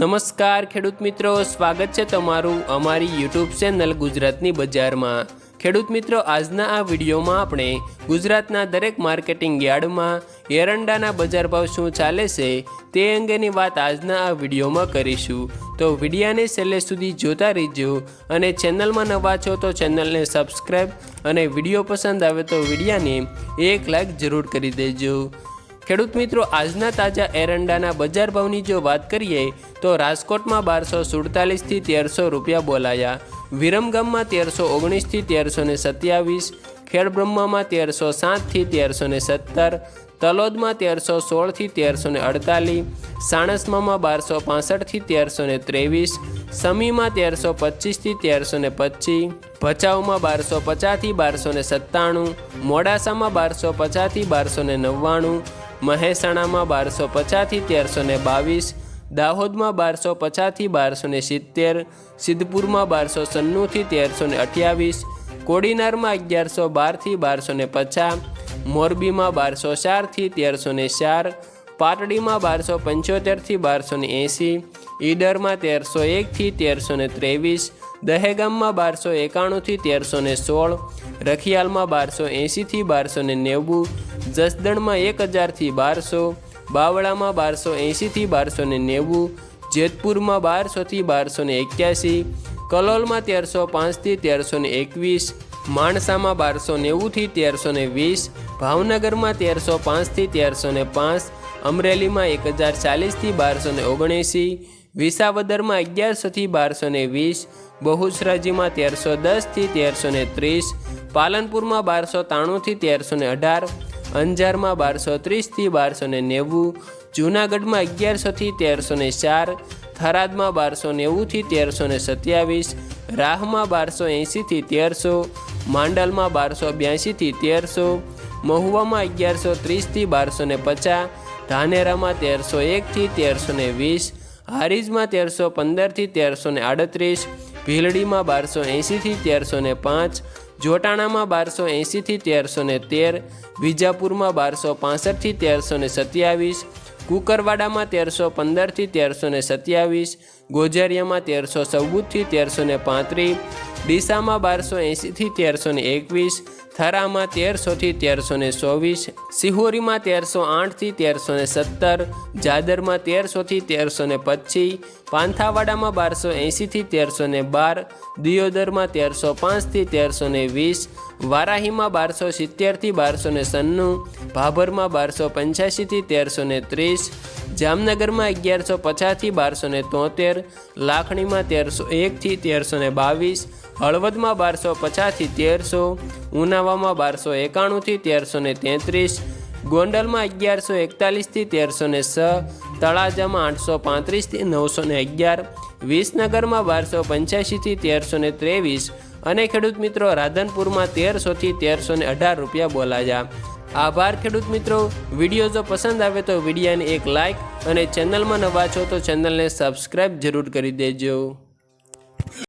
નમસ્કાર ખેડૂત મિત્રો, સ્વાગત છે તમારું અમારી યુટ્યુબ ચેનલ ગુજરાતની બજારમાં. ખેડૂત મિત્રો, આજના આ વિડીયોમાં આપણે ગુજરાતના દરેક માર્કેટિંગ યાર્ડમાં એરંડાના બજાર ભાવ શું ચાલે છે તે અંગેની વાત આજના આ વિડીયોમાં કરીશું. તો વિડીયાને છેલ્લે સુધી જોતા રહીજો અને ચેનલમાં નવા છો તો ચેનલને સબસ્ક્રાઈબ અને વીડિયો પસંદ આવે તો વિડીયાને એક લાઈક જરૂર કરી દેજો. ખેડૂત મિત્રો, આજના તાજા એરંડાના બજાર ભાવની જો વાત કરીએ, તો રાજકોટમાં બારસો સુડતાલીસથી તેરસો રૂપિયા બોલાયા. વિરમગામમાં તેરસો ઓગણીસથી તેરસો ને સત્યાવીસ ખેડબ્રહ્મામાં તેરસો સાતથી તેરસો ને સત્તર, તલોદમાં તેરસો સોળથી તેરસો ને અડતાલીસ, સાણસમામાં બારસો પાસઠથી તેરસો ને ત્રેવીસ, સમીમાં તેરસો પચીસથી તેરસો ને પચીસ, ભચાઉમાં બારસો પચાસથી બારસો ને સત્તાણું, મોડાસામાં બારસો પચાસથી બારસો ને નવ્વાણું મહેસાણામાં બારસો પચાસથી તેરસો ને બાવીસ, દાહોદમાં બારસો પચાસથી બારસો ને સિત્તેર, સિદ્ધપુરમાં બારસો સન્નુંથી તેરસો ને અઠ્યાવીસ, કોડીનારમાં અગિયારસો બારથી બારસો ને પચાસ, મોરબીમાં બારસો ચારથી તેરસો ને ચાર, પાટડીમાં બારસો પંચોતેરથી બારસો ને એંસી, ઈડરમાં તેરસો એકથી તેરસો ને ત્રેવીસ, દહેગામમાં બારસો એકાણુંથી તેરસો ને સોળ, રખિયાલમાં બારસો એંસીથી બારસો ને નેવું જસદણમાં એક હજારથી બારસો, બાવળામાં બારસો એંશીથી બારસો ને નેવું, જેતપુરમાં બારસોથી બારસો ને એક્યાસી, કલોલમાં તેરસો પાંચથી તેરસો ને એકવીસ, માણસામાં બારસો નેવુંથી તેરસો ને વીસ, ભાવનગરમાં તેરસો પાંચથી તેરસો ને પાંચ, અમરેલીમાં એક હજાર ચાલીસથી બારસો ને ઓગણએંસી વિસાવદરમાં અગિયારસોથી બારસો ને વીસ બહુચરાજીમાં તેરસો દસથી તેરસો ને ત્રીસ, પાલનપુરમાં બારસો ત્રાણુંથી તેરસો ને અઢાર અંજારમાં બારસો ત્રીસથી બારસો ને નેવું, જૂનાગઢમાં અગિયારસોથી તેરસો ને ચાર, થરાદમાં બારસો નેવુંથી તેરસો ને સત્યાવીસ, રાહમાં બારસો એંશીથી તેરસો, માંડલમાં બારસો બ્યાસીથી તેરસો, મહુવામાં અગિયારસો ત્રીસથી બારસો ને પચાસ, ધાનેરામાં તેરસો એકથી તેરસો ને વીસ, હારીજમાં તેરસો પંદરથી તેરસો ને આડત્રીસ, ભીલડીમાં બારસો એંશીથી તેરસો ને પાંચ જોટાણામાં બારસો એંસીથી તેરસો ને તેર, વિજાપુરમાં બારસો પાસઠથી તેરસો ને સત્યાવીસ, કુકરવાડામાં તેરસો પંદરથી તેરસો ને સત્યાવીસ ગોજારિયામાં તેરસો ચૌદથી તેરસો ને પાંત્રીસ, ડીસામાં બારસો એંશીથી તેરસો ને એકવીસ, થરામાં તેરસોથી તેરસો ને ચોવીસ, સિહોરીમાં તેરસો આઠથી તેરસો ને સત્તર, જાદરમાં તેરસોથી તેરસો ને પચીસ, પાંથાવાડામાં બારસો એંશીથી તેરસો ને બાર, દિયોદરમાં તેરસો પાંચથી તેરસો ને વીસ, વારાહીમાં બારસો સિત્તેરથી બારસો ને સન્નું, ભાભરમાં બારસો પંચ્યાસીથી તેરસો ને ત્રીસ જામનગરમાં અગિયારસો પચાસથી બારસો ને તોતેર, લાખણીમાં તેરસો એકથી તેરસો ને બાવીસ, હળવદમાં બારસો પચાસથી તેરસો, ઉનાવામાં બારસો એકાણુંથી તેરસો ને તેત્રીસ, ગોંડલમાં અગિયારસો એકતાલીસથી તેરસો ને છ તળાજામાં આઠસો પાંત્રીસથી નવસો ને અગિયાર, વિસનગરમાં બારસો પંચ્યાસીથી તેરસો ને ત્રેવીસ અને ખેડૂત મિત્રો રાધનપુરમાં તેરસોથી તેરસો ને અઢાર રૂપિયા બોલાયા. આભાર ખેડૂત મિત્રો. વીડિયો જો પસંદ આવે તો વિડીયાને એક લાઇક અને ચેનલમાં નવા છો તો ચેનલને સબસ્ક્રાઈબ જરૂર કરી દેજો.